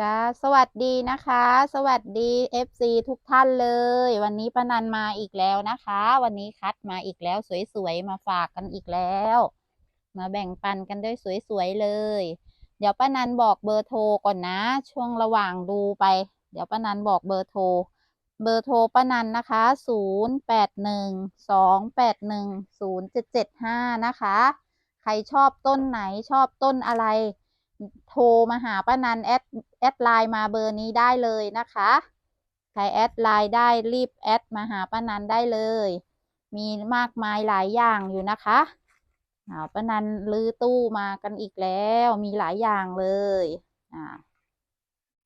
จ้าสวัสดีนะคะ สวัสดี FC ทุกท่านเลย วันนี้ป้านันมาอีกแล้วนะคะ วันนี้คัดมาอีกแล้วสวยๆมาฝากกันอีกแล้ว มาแบ่งปันกันด้วยสวยๆเลย เดี๋ยวป้านันบอกเบอร์โทรก่อนนะ ช่วงระหว่างดูไป เดี๋ยวป้านันบอกเบอร์โทรเบอร์โทรป้านันนะคะศูนย์แปดหนึ่งสองแปดหนึ่งศูนย์เจ็ดเจ็ดห้านะคะ ใครชอบต้นไหนชอบต้นอะไร โทรมาหาป้านันแอดแอดไลน์มาเบอร์นี้ได้เลยนะคะ ใครแอดไลน์ได้รีบแอดมาหาป้านันได้เลย มีมากมายหลายอย่างอยู่นะคะอาป้านันลื้อตู้มากันอีกแล้วมีหลายอย่างเลยอ่า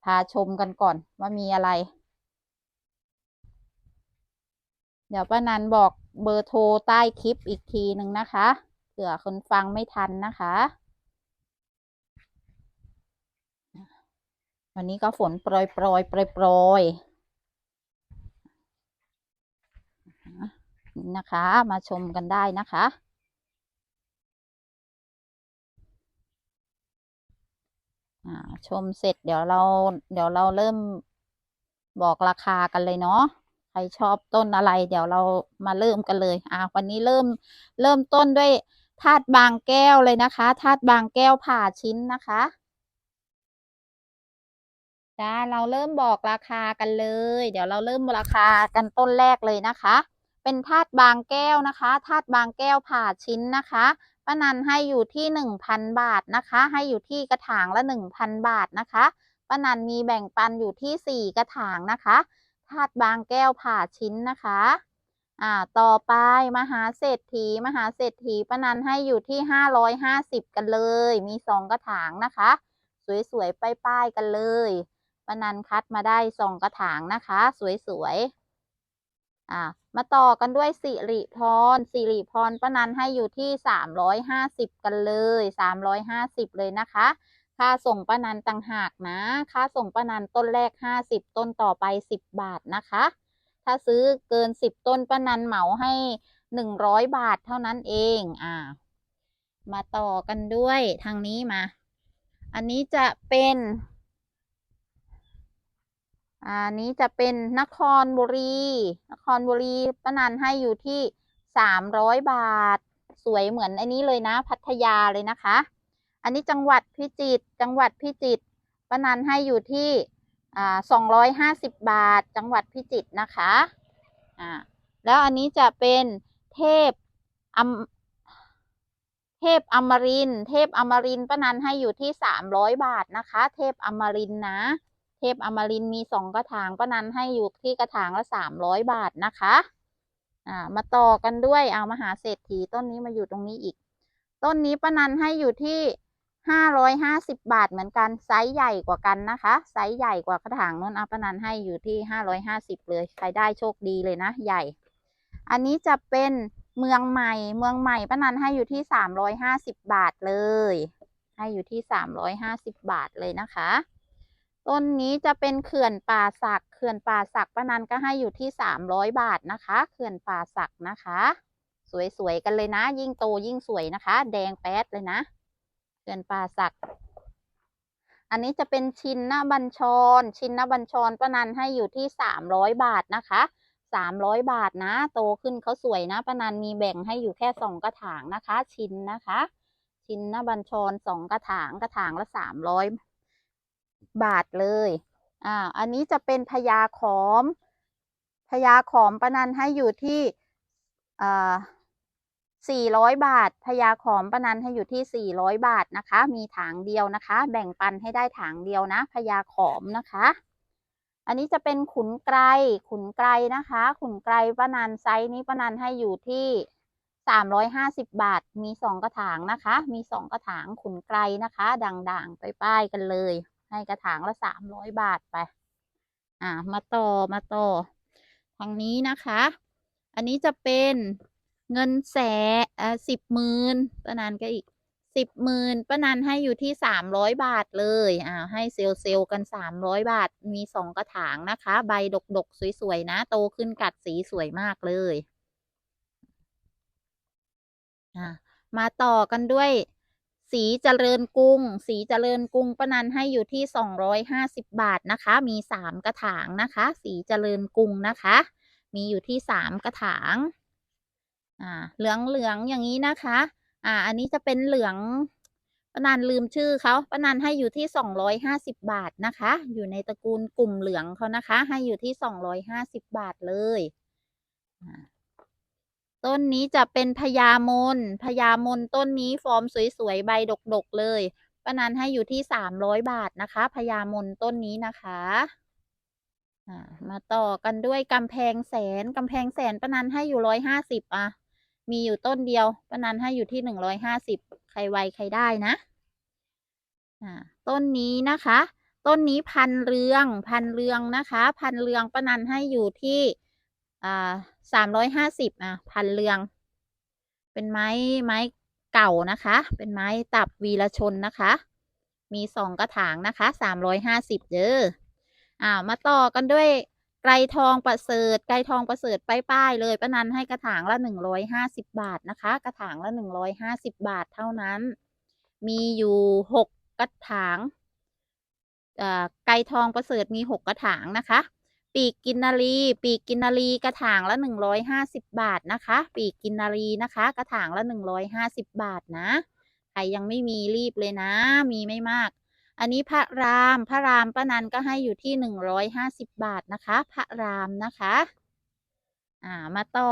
พาชมกันก่อนว่ามีอะไร เดี๋ยวป้านันบอกเบอร์โทรใต้คลิปอีกทีหนึ่งนะคะเผื่อคนฟังไม่ทันนะคะ วันนี้ก็ฝนโปรยโปรยโปรยโปรยนะคะ มาชมกันได้นะคะ ชมเสร็จเดี๋ยวเรา เดี๋ยวเราเริ่มบอกราคากันเลยเนาะใครชอบต้นอะไร เดี๋ยวเรามาเริ่มกันเลย อ่าวันนี้เริ่มเริ่มต้นด้วยธาตุบางแก้วเลยนะคะธาตุบางแก้วผ่าชิ้นนะคะ จ้าเราเริ่มบอกราคากันเลย เดี๋ยวเราเริ่มราคากันต้นแรกเลยนะคะ เป็นธาตุบางแก้วนะคะธาตุบางแก้วผ่าชิ้นนะคะป้านันให้อยู่ที่หนึ่งพันบาทนะคะ ให้อยู่ที่กระถางละหนึ่งพันบาทนะคะป้านันมีแบ่งปันอยู่ที่สี่กระถางนะคะธาตุบางแก้วผ่าชิ้นนะคะอ่าต่อไปมหาเศรษฐีมหาเศรษฐีป้านันให้อยู่ที่ห้าร้อยห้าสิบกันเลย มีสองกระถางนะคะ สวยๆป้ายๆกันเลย ปนันคัดมาได้สองกระถางนะคะ สวยๆอ่ามาต่อกันด้วยสิริพรสิริพรปนันให้อยู่ที่สามร้อยห้าสิบกันเลยสามร้อยห้าสิบเลยนะคะ ค่าส่งปนันต่างหากนะ ค่าส่งปนันต้นแรกห้าสิบต้นต่อไปสิบบาทนะคะ ถ้าซื้อเกินสิบต้นปนันเหมาให้หนึ่งร้อยบาทเท่านั้นเองอ่ามาต่อกันด้วยทางนี้มา อันนี้จะเป็น อันนี้จะเป็นนครบุรี นครบุรีป้านันให้อยู่ที่สามร้อยบาท สวยเหมือนอันนี้เลยนะ พัทยาเลยนะคะ อันนี้จังหวัดพิจิตร จังหวัดพิจิตรป้านันให้อยู่ที่สองร้อยห้าสิบบาท จังหวัดพิจิตรนะคะอ่าแล้วอันนี้จะเป็นเทพอัมเทพอมริน เทพอมรินทร์ป้านันให้อยู่ที่สามร้อยบาทนะคะ เทพอมรินนะ พอมรินมีสองกระถางป้านันให้อยู่ที่กระถางละสามร้อยบาทนะคะอ่ามาต่อกันด้วยเอามหาเศรษฐีต้นนี้มาอยู่ตรงนี้อีก ต้นนี้ป้านันให้อยู่ที่ห้าร้อยห้าสิบบาทเหมือนกันไซส์ใหญ่กว่ากันนะคะไซส์ใหญ่กว่ากระถางนู้นเอาป้านันให้อยู่ที่ห้าร้อยห้าสิบเลยใครได้โชคดีเลยนะ ใหญ่ อันนี้จะเป็นเมืองใหม่เมืองใหม่ป้านันให้อยู่ที่สามร้อยห้าสิบบาทเลย ให้อยู่ที่สามร้อยห้าสิบบาทเลยนะคะ ต้นนี้จะเป็นเขื่อนป่าสักเขื่อนป่าสักป้านันก็ให้อยู่ที่สามร้อยบาทนะคะ เขื่อนป่าสักนะคะ สวยๆกันเลยนะ ยิ่งโตยิ่งสวยนะคะ แดงแป๊ดเลยนะ เขื่อนป่าสัก อันนี้จะเป็นชินนบัญชร ชินนบัญชรป้านันให้อยู่ที่สามร้อยบาทนะคะสามร้อยบาทนะ โตขึ้นเขาสวยนะป้านันมีแบ่งให้อยู่แค่สองกระถางนะคะ ชินนะคะ ชินนบัญชรสองกระถางกระถางละสามร้อย บาทเลย อ่า อันนี้จะเป็นพญาขอม พญาขอมป้านันให้อยู่ที่อ่าสี่ร้อยบาท พญาขอมป้านันให้อยู่ที่สี่ร้อยบาทนะคะ มีถางเดียวนะคะ แบ่งปันให้ได้ถางเดียวนะ พญาขอมนะคะ อันนี้จะเป็นขุนไกร ขุนไกรนะคะ ขุนไกรป้านันไซส์นี้ป้านันให้อยู่ที่สามร้อยห้าสิบบาท มีสองกระถางนะคะ มีสองกระถางขุนไกรนะคะ ด่างๆไปป้ายๆกันเลย ให้กระถางละสามร้อยบาทไป อ่า มาต่อมาต่อทางนี้นะคะ อันนี้จะเป็นเงินแสอ่าสิบหมื่นป้านันก็อีกสิบหมื่นป้านันให้อยู่ที่สามร้อยบาทเลยอ่าให้เซลล์เซลล์กันสามร้อยบาทมีสองกระถางนะคะ ใบดกๆ สวยๆ นะ โตขึ้นกัดสีสวยมากเลย อ่ามาต่อกันด้วย สีเจริญกรุง สีเจริญกรุงป้านันให้อยู่ที่สองร้อยห้าสิบบาทนะคะ มีสามกระถางนะคะ สีเจริญกรุงนะคะ มีอยู่ที่สามกระถาง อ่า เหลืองเหลืองอย่างนี้นะคะ อ่า อันนี้จะเป็นเหลืองป้านันลืมชื่อเขาป้านันให้อยู่ที่สองร้อยห้าสิบบาทนะคะ อยู่ในตระกูลกลุ่มเหลืองเขานะคะ ให้อยู่ที่สองร้อยห้าสิบบาทเลย อ่า ต้นนี้จะเป็นพญามนพญามนต้นนี้ฟอร์มสวยๆ ใบดกๆ เลยป้านันให้อยู่ที่สามร้อยบาทนะคะพญามนต้นนี้นะคะมาต่อกันด้วยกำแพงแสนกำแพงแสนป้านันให้อยู่ร้อยห้าสิบอะ มีอยู่ต้นเดียวป้านันให้อยู่ที่หนึ่งร้อยห้าสิบใครไวใครได้นะต้นนี้นะคะ ต้นนี้พันเรือง พันเรืองนะคะ พันเรืองป้านันให้อยู่ที่อ่า สามร้อยห้าสิบอะพันเรือง เป็นไม้ไม้เก่านะคะ เป็นไม้ตับวีรชนนะคะ มีสองกระถางนะคะสามร้อยห้าสิบเด้ออ่ามาต่อกันด้วยไกรทองประเสริฐไกรทองประเสริฐป้ายๆเลยป้านันให้กระถางละหนึ่งร้อยห้าสิบบาทนะคะ กระถางละหนึ่งร้อยห้าสิบบาทเท่านั้น มีอยู่หกกระถางอ่าไกรทองประเสริฐมีหกกระถางนะคะ ปีกกินนารี ปีกกินนารีกระถางละหนึ่งร้อยห้าสิบบาทนะคะ ปีกกินนารีนะคะ กระถางละหนึ่งร้อยห้าสิบบาทนะ ใครยังไม่มีรีบเลยนะ มีไม่มาก อันนี้พระราม พระรามป้านันก็ให้อยู่ที่หนึ่งร้อยห้าสิบบาทนะคะ พระรามนะคะ อ่า มาต่อ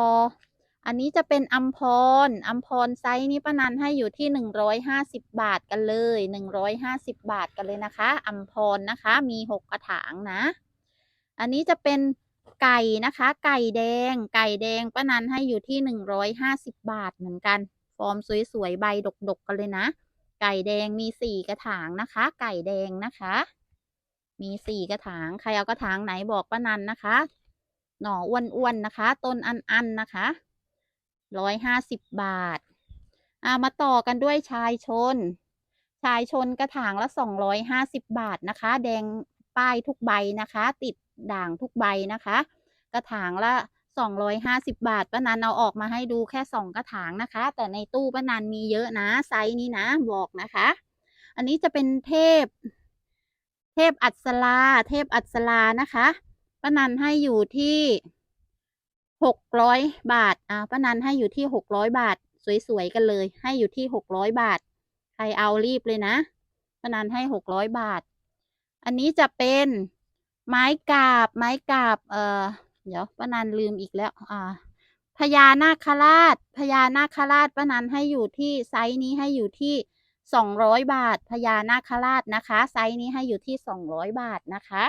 อันนี้จะเป็นอัมพร อัมพรไซส์นี้ป้านันให้อยู่ที่หนึ่งร้อยห้าสิบบาทกันเลยหนึ่งร้อยห้าสิบบาทกันเลยนะคะ อัมพรนะคะ มีหกกระถางนะ อันนี้จะเป็นไก่นะคะ ไก่แดง ไก่แดงป้านันให้อยู่ที่หนึ่งร้อยห้าสิบบาทเหมือนกัน ฟอร์มสวยๆใบดกๆกันเลยนะ ไก่แดงมีสี่กระถางนะคะ ไก่แดงนะคะ มีสี่กระถาง ใครเอากระถางไหนบอกป้านันนะคะ หน่ออ้วนๆนะคะ ต้นอันๆนะคะร้อยห้าสิบบาทอ่ามาต่อกันด้วยชายชน ชายชนกระถางละสองร้อยห้าสิบบาทนะคะ แดงป้ายทุกใบนะคะ ติด ด่างทุกใบนะคะ กระถางละสองร้อยห้าสิบบาทป้านันเอาออกมาให้ดูแค่สองกระถางนะคะ แต่ในตู้ป้านันมีเยอะนะไซส์นี้นะบอกนะคะ อันนี้จะเป็นเทพ เทพอัศราเทพอัศรานะคะป้านันให้อยู่ที่หกร้อยบาท อ่าป้านันให้อยู่ที่หกร้อยบาท สวยๆกันเลย ให้อยู่ที่หกร้อยบาท ใครเอารีบเลยนะป้านันให้หกร้อยบาท อันนี้จะเป็น ไม้กาบ ไม้กาบ เอ่อ เดี๋ยวป้านันลืมอีกแล้ว อ่า พญานาคราช พญานาคราชป้านันให้อยู่ที่ไซส์นี้ให้อยู่ที่สองร้อยบาท พญานาคราชนะคะ ไซส์นี้ให้อยู่ที่สองร้อยบาทนะคะ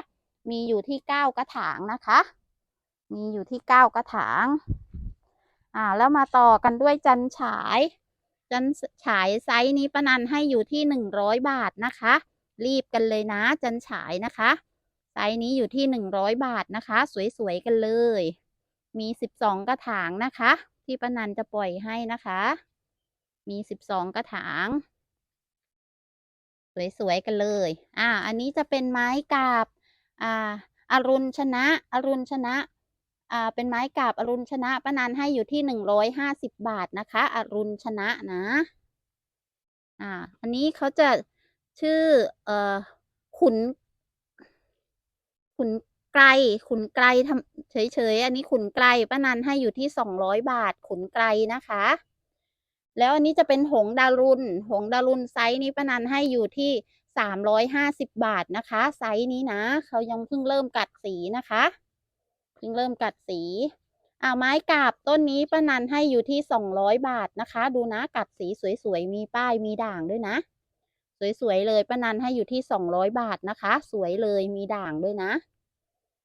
มีอยู่ที่เก้ากระถางนะคะ มีอยู่ที่เก้ากระถาง อ่า แล้วมาต่อกันด้วยจันฉาย จันฉายไซส์นี้ป้านันให้อยู่ที่หนึ่งร้อยบาทนะคะ รีบกันเลยนะ จันฉายนะคะ ไซส์นี้อยู่ที่หนึ่งร้อยบาทนะคะ สวยๆกันเลย มีสิบสองกระถางนะคะ ที่ป้านันจะปล่อยให้นะคะ มีสิบสองกระถาง สวยๆกันเลย อ่า อันนี้จะเป็นไม้กาบ อ่าอรุณชนะ อรุณชนะ อ่า เป็นไม้กาบอรุณชนะป้านันให้อยู่ที่หนึ่งร้อยห้าสิบบาทนะคะ อรุณชนะนะ อ่า อันนี้เขาจะชื่อ เอ่อ ขุน ขุนไกรขุนไกรทำเฉยๆ อันนี้ขุนไกรป้านันให้อยู่ที่สองร้อยบาท ขุนไกรนะคะ แล้วอันนี้จะเป็นหงดารุนหงดารุนไซส์นี้ป้านันให้อยู่ที่สามร้อยห้าสิบบาทนะคะ ไซส์นี้นะเขายังเพิ่งเริ่มกัดสีนะคะเพิ่งเริ่มกัดสีอ่าไม้กาบต้นนี้ป้านันให้อยู่ที่สองร้อยบาทนะคะ ดูนะกัดสีสวยๆมีป้ายมีด่างด้วยนะ สวยๆเลยป้านันให้อยู่ที่สองร้อยบาทนะคะ สวยเลยมีด่างด้วยนะ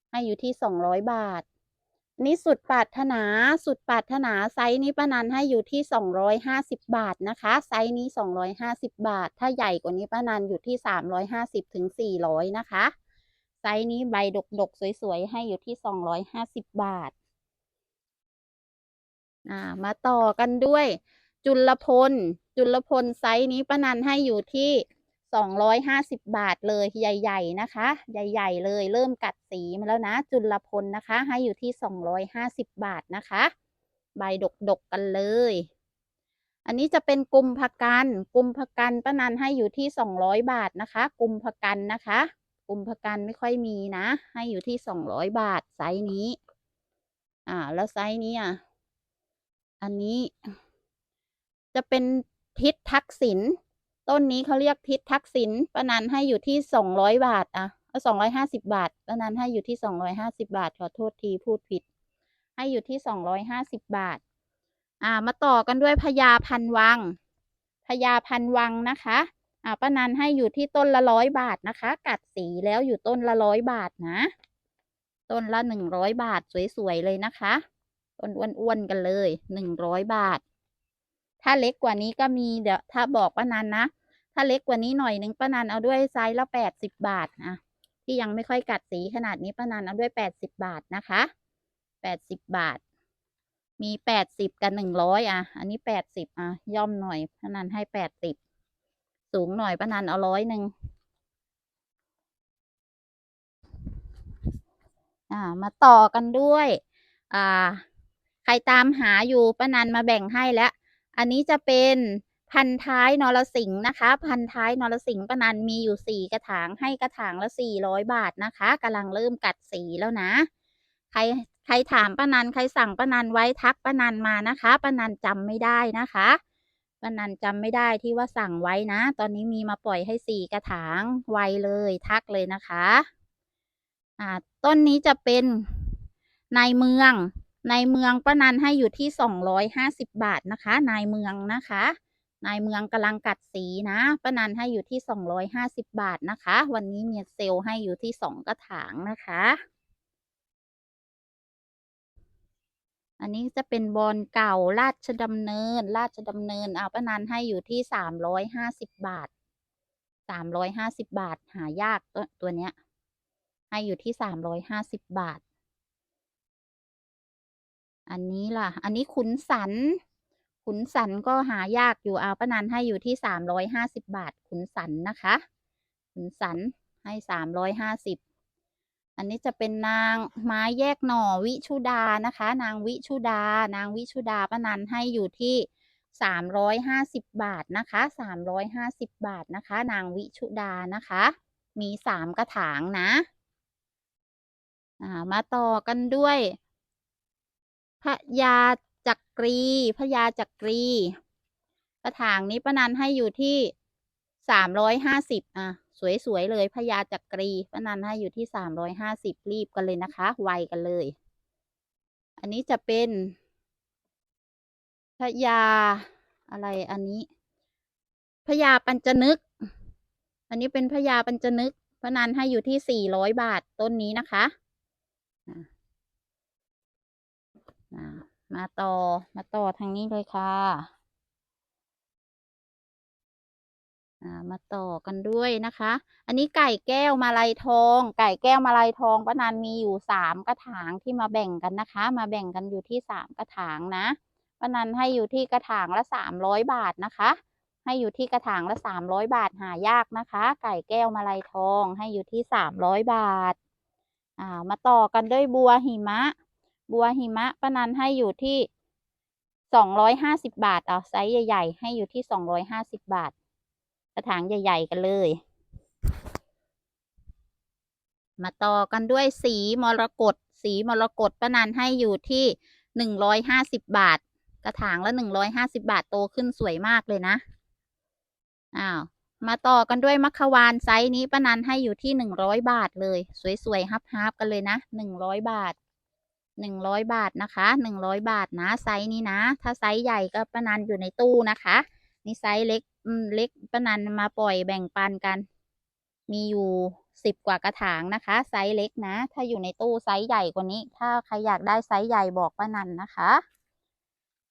ให้อยู่ที่สองร้อยบาท นี่สุดปรารถนาสุดปรารถนาไซส์นี้ป้านันให้อยู่ที่สองร้อยห้าสิบบาทนะคะ ไซส์นี้สองร้อยห้าสิบบาท ถ้าใหญ่กว่านี้ป้านันอยู่ที่สามร้อยห้าสิบถึงสี่ร้อยนะคะ ไซส์นี้ใบดกๆสวยๆให้อยู่ที่สองร้อยห้าสิบบาทอ่ามาต่อกันด้วย จุลพล จุลพลไซส์นี้ป้านันให้อยู่ที่ สองร้อยห้าสิบบาทเลยใหญ่ ๆ นะคะ ใหญ่ ๆ เลยเริ่มกัดสีมาแล้วนะ จุลพลนะคะ ให้อยู่ที่สองร้อยห้าสิบบาทนะคะ ใบดกๆกันเลย อันนี้จะเป็นกลุ่มพกันกลุ่มพกันป้านันให้อยู่ที่สองร้อยบาทนะคะกลุ่มพกันนะคะกลุ่มพกันไม่ค่อยมีนะ ให้อยู่ที่สองร้อยบาทไซส์นี้ อ่า แล้วไซส์นี้อะอันนี้ จะเป็นทิศทักษิณ ต้นนี้เขาเรียกทิศทักษิณป้านันให้อยู่ที่สองร้อยบาทอะสองร้อยห้าสิบาทป้านันให้อยู่ที่สองร้อยห้าสิบาท ขอโทษทีพูดผิด ให้อยู่ที่สองร้อยห้าสิบบาท อ่า มาต่อกันด้วยพญาพันวังพญาพันวังนะคะ อ่าป้านันให้อยู่ที่ต้นละร้อยบาทนะคะ กัดสีแล้วอยู่ต้นละร้อยบาทนะ ต้นละหนึ่งร้อยบาทสวยๆเลยนะคะ ต้นอ้วนๆกันเลยหนึ่งร้อยบาท ถ้าเล็กกว่านี้ก็มีเดี๋ยวถ้าบอกป้านันนะ ถ้าเล็กกว่านี้หน่อยนึงป้านันเอาด้วยไซส์ละแปดสิบบาทนะที่ยังไม่ค่อยกัดสีขนาดนี้ป้านันเอาด้วยแปดสิบบาทนะคะแปดสิบบาท มีแปดสิบกับหนึ่งร้อยอะ อันนี้แปดสิบอะ ย่อมหน่อยป้านันให้แปดสิบสูงหน่อยป้านันเอาร้อยหนึ่งอ่า มาต่อกันด้วย อ่า ใครตามหาอยู่ป้านันมาแบ่งให้แล้ว อันนี้จะเป็น พันท้ายนรสิงห์นะคะ พันท้ายนรสิงห์ปนันมีอยู่สี่กระถางให้กระถางละสี่ร้อยบาทนะคะกำลังเริ่มกัดสีแล้วนะ ใครใครถามป้านันใครสั่งป้านันไว้ทักป้านันมานะคะป้านันจำไม่ได้นะคะป้านันจำไม่ได้ที่ว่าสั่งไว้นะ ตอนนี้มีมาปล่อยให้สี่กระถางไวเลยทักเลยนะคะอ่าต้นนี้จะเป็นในเมืองในเมืองป้านันให้อยู่ที่สองร้อยห้าสิบบาทนะคะนายเมืองนะคะ นายเมืองกำลังกัดสีนะป้านันให้อยู่ที่สองร้อยห้าสิบบาทนะคะ วันนี้เมียเซลให้อยู่ที่สองกระถางนะคะ อันนี้จะเป็นบอลเก่าราชดำเนิน ราชดำเนินเอาป้านันให้อยู่ที่สามร้อยห้าสิบบาทสามร้อยห้าสิบบาทหายากตัวตัวเนี้ย ให้อยู่ที่สามร้อยห้าสิบบาท อันนี้ล่ะ อันนี้ขุนสัน ขุนสันก็หายากอยู่เอาป้านันให้อยู่ที่สามร้อยห้าสิบบาท ขุนสันนะคะ ขุนสันให้สามร้อยห้าสิบอันนี้จะเป็นนางไม้แยกหน่อวิชุดานะคะ นางวิชุดา นางวิชุดาป้านันให้อยู่ที่สามร้อยห้าสิบบาทนะคะสามร้อยห้าสิบบาทนะคะ นางวิชุดานะคะ มีสามกระถางนะอ่ามาต่อกันด้วยพระยา จักรีพระยาจักรี กระถางนี้ป้านันให้อยู่ที่สามร้อยห้าสิบอะ สวยๆเลยพญาจักรีป้านันให้อยู่ที่สามร้อยห้าสิบรีบกันเลยนะคะ ไวกันเลย อันนี้จะเป็นพญาอะไรอันนี้พญาปัญจนึก อันนี้เป็นพญาปัญจนึกป้านันให้อยู่ที่สี่ร้อยบาทต้นนี้นะคะอะอะ มาต่อมาต่อทางนี้เลยค่ะมาต่อกันด้วยนะคะ อันนี้ไก่แก้วมาลัยทอง ไก่แก้วมาลัยทองป้านันมีอยู่สามกระถางที่มาแบ่งกันนะคะ มาแบ่งกันอยู่ที่สามกระถางนะป้านันให้อยู่ที่กระถางละสามร้อยบาทนะคะ ให้อยู่ที่กระถางละสามร้อยบาทหายากนะคะ ไก่แก้วมาลัยทองให้อยู่ที่สามร้อยบาท อ่า มาต่อกันด้วยบัวหิมะ บัวหิมะป้านันให้อยู่ที่สองร้อยห้าสิบบาทเอาไซส์ใหญ่ ๆ ให้อยู่ที่สองร้อยห้าสิบบาท กระถางใหญ่ ๆ กันเลย มาต่อกันด้วยสีมรกตสีมรกตป้านันให้อยู่ที่หนึ่งร้อยห้าสิบบาท กระถางละหนึ่งร้อยห้าสิบาทโตขึ้นสวยมากเลยนะอ้าวมาต่อกันด้วยมัคควานไซส์นี้ป้านันให้อยู่ที่หนึ่งร้อยบาทเลย สวยๆฮับๆกันเลยนะหนึ่งร้อยบาท หนึ่งร้อยบาทนะคะหนึ่งร้อยบาทนะไซส์นี้นะ ถ้าไซส์ใหญ่ก็ป้านันอยู่ในตู้นะคะนี่ไซส์เล็กอืมเล็กป้านันมาปล่อยแบ่งปันกัน มีอยู่สิบกว่ากระถางนะคะ ไซส์เล็กนะ ถ้าอยู่ในตู้ไซส์ใหญ่กว่านี้ ถ้าใครอยากได้ไซส์ใหญ่บอกป้านันนะคะ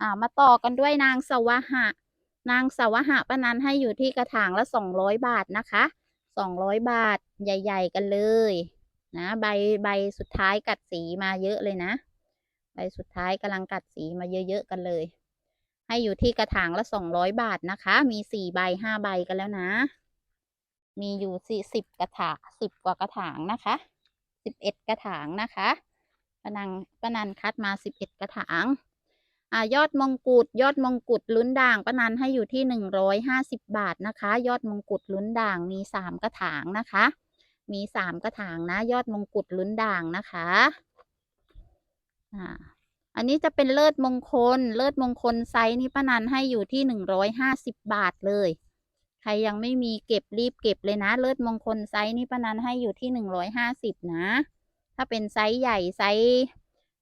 อ่ามาต่อกันด้วยนางสวหะ นางสวหะป้านันให้อยู่ที่กระถางละสองร้อยบาทนะคะสองร้อยบาทใหญ่ ๆ กันเลย นะใบใบสุดท้ายกัดสีมาเยอะเลยนะ ใบสุดท้ายกำลังกัดสีมาเยอะๆกันเลย ให้อยู่ที่กระถางละสองร้อยบาทนะคะ มีสี่ใบห้าใบกันแล้วนะ มีอยู่สี่สิบกระถางสิบกว่ากระถางนะคะสิบเอ็ดกระถางนะคะปะนังปะนันคัดมาสิบเอ็ดกระถางอ่ายอดมงกุฎยอดมงกุฎลุ้นด่างปนันให้อยู่ที่หนึ่งร้อยห้าสิบบาทนะคะ ยอดมงกุฎลุ้นด่างมีสามกระถางนะคะ มีสามกระถางนะ ยอดมงกุฎลุ้นด่างนะคะอ่าอันนี้จะเป็นเลิศมงคล เลิศมงคลไซส์นี้ป้านันให้อยู่ที่หนึ่งร้อยห้าสิบบาทเลย ใครยังไม่มีเก็บรีบเก็บเลยนะ เลิศมงคลไซส์นี้ป้านันให้อยู่ที่หนึ่งร้อยห้าสิบนะ ถ้าเป็นไซส์ใหญ่ไซส์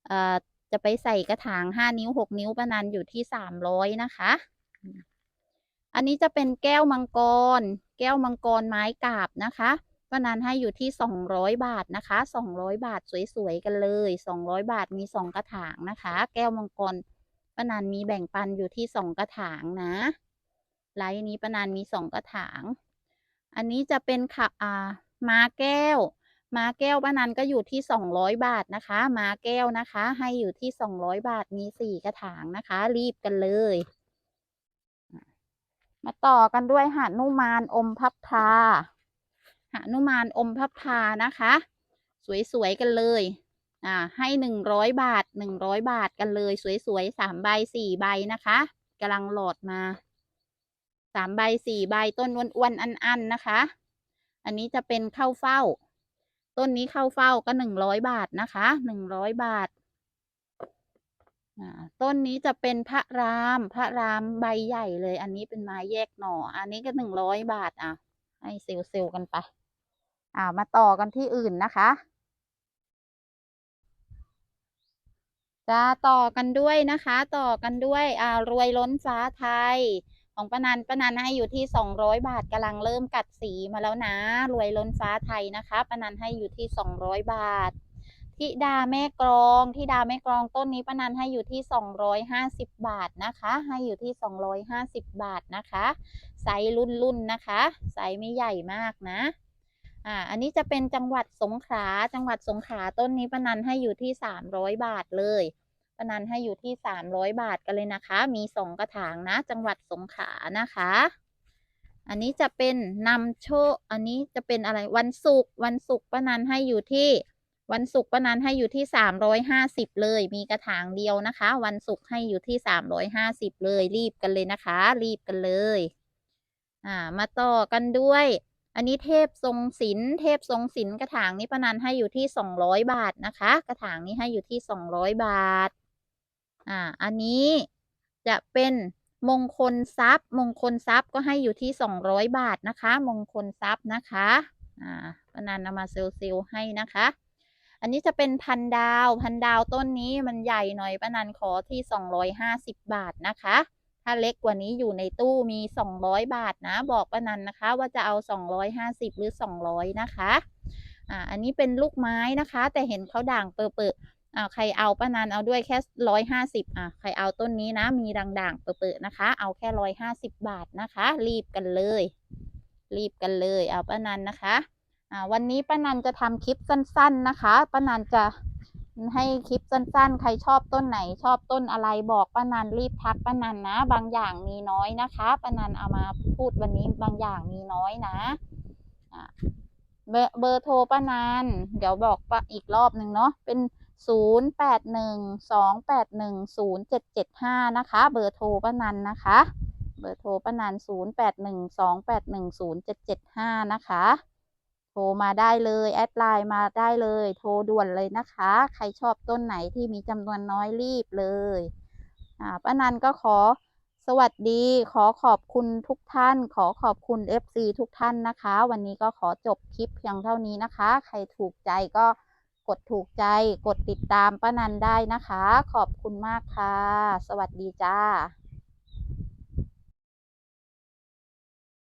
เอ่อจะไปใส่กระถางห้านิ้วหกนิ้วประนันอยู่ที่สามร้อยนะคะ อันนี้จะเป็นแก้วมังกร แก้วมังกรไม้กาบนะคะ ประนันให้อยู่ที่สองร้อยบาทนะคะสองร้อยบาทสวยๆกันเลยสองร้อยบาทมีสองกระถางนะคะ แก้วมังกรประนันมีแบ่งปันอยู่ที่สองกระถางนะไลน์นี้ประนันมีสองกระถาง อันนี้จะเป็นค่ะอ่ามาแก้วมาแก้วป้านันก็อยู่ที่สองร้อยบาทนะคะมาแก้วนะคะ ให้อยู่ที่สองร้อยบาทมีสี่กระถางนะคะ รีบกันเลยมาต่อกันด้วยหานุมานอมพับพา นุมานอมพับพานะคะ สวยๆกันเลย อ่า ให้หนึ่งร้อยบาทหนึ่งร้อยบาทกันเลย สวยๆสามใบสี่ใบนะคะกำลังโหลดมาสามใบสี่ใบต้นอ้วนๆอันๆนะคะ อันนี้จะเป็นข้าวเฝ้า ต้นนี้ข้าวเฝ้าก็หนึ่งร้อยบาทนะคะหนึ่งร้อยบาทต้นนี้จะเป็นพระรามพระรามใบใหญ่เลย อันนี้เป็นไม้แยกหน่อ อันนี้ก็หนึ่งร้อยบาทอะ ให้เซลเซลกันไป อ่ามาต่อกันที่อื่นนะคะ จะต่อกันด้วยนะคะ ต่อกันด้วยอ่ารวยล้นฟ้าไทย ของปนันปนันให้อยู่ที่สองร้อยบาทกำลังเริ่มกัดสีมาแล้วนะ รวยล้นฟ้าไทยนะคะปนันให้อยู่ที่สองร้อยบาททิดาแม่กรองทิดาแม่กรองต้นนี้ป้านันให้อยู่ที่สองร้อยห้าสิบบาทนะคะ ให้อยู่ที่สองร้อยห้าสิบบาทนะคะไซส์รุ่นรุ่นนะคะไซส์ไม่ใหญ่มากนะ อ่า อันนี้จะเป็นจังหวัดสงขลา จังหวัดสงขลาต้นนี้ปนันให้อยู่ที่สามร้อยบาทเลยปนันให้อยู่ที่สามร้อยบาทกันเลยนะคะ มีสองกระถางนะ จังหวัดสงขลานะคะ อันนี้จะเป็นนำโชค อันนี้จะเป็นอะไร วันศุกร์ วันศุกร์ปนันให้อยู่ที่ วันศุกร์ปนันให้อยู่ที่สามร้อยห้าสิบเลย มีกระถางเดียวนะคะ วันศุกร์ให้อยู่ที่สามร้อยห้าสิบเลย รีบกันเลยนะคะ รีบกันเลย อ่า มาต่อกันด้วย อันนี้เทพทรงศิลเทพทรงศิลกระถางนี้ป้านันให้อยู่ที่สองร้อยบาทนะคะ กระถางนี้ให้อยู่ที่สองร้อยบาท อ่า อันนี้จะเป็นมงคลทรัพย์ มงคลทรัพย์ก็ให้อยู่ที่สองร้อยบาทนะคะ มงคลทรัพย์นะคะ อ่าปนันนำมาเซลเซลให้นะคะ อันนี้จะเป็นพันดาว พันดาวต้นนี้มันใหญ่หน่อยปนันขอที่สองร้อยห้าสิบบาทนะคะ ถ้าเล็กกว่านี้อยู่ในตู้มีสองร้อยบาทนะ บอกป้านันนะคะ ว่าจะเอาสองร้อยห้าสิบหรือสองร้อยนะคะอ่าอันนี้เป็นลูกไม้นะคะ แต่เห็นเขาด่างเปิดๆอ่าใครเอาป้านันเอาด้วยแค่ร้อยห้าสิบอ่าใครเอาต้นนี้นะมีด่างๆเปิดๆนะคะ เอาแค่ร้อยห้าสิบบาทนะคะ รีบกันเลย รีบกันเลยเอาป้านันนะคะอ่าวันนี้ป้านันจะทำคลิปสั้น ๆนะคะป้านันจะ ให้คลิปสั้นๆ ใครชอบต้นไหนชอบต้นอะไรบอกป้านันรีบทักป้านันนะ บางอย่างมีน้อยนะคะป้านันเอามาพูดวันนี้บางอย่างมีน้อยนะอ่าเบอร์เบอร์โทรป้านันเดี๋ยวบอกปอีกรอบหนึ่งเนาะเป็นศูนย์แปดหนึ่งสองแปดหนึ่งศูนย์เจ็ดเจ็ดห้านะคะ เบอร์โทรป้านันนะคะ เบอร์โทรป้านันศูนย์แปดหนึ่งสองแปดหนึ่งศูนย์เจ็ดเจ็ดห้านะคะ โทรมาได้เลยแอดไลน์มาได้เลย โทรด่วนเลยนะคะ ใครชอบต้นไหนที่มีจำนวนน้อยรีบเลยอ่าป้านันก็ขอสวัสดีขอขอบคุณทุกท่าน ขอขอบคุณ FC ทุกท่านนะคะ วันนี้ก็ขอจบคลิปเพียงเท่านี้นะคะ ใครถูกใจก็กดถูกใจ กดติดตามป้านันได้นะคะ ขอบคุณมากค่ะ สวัสดีจ้า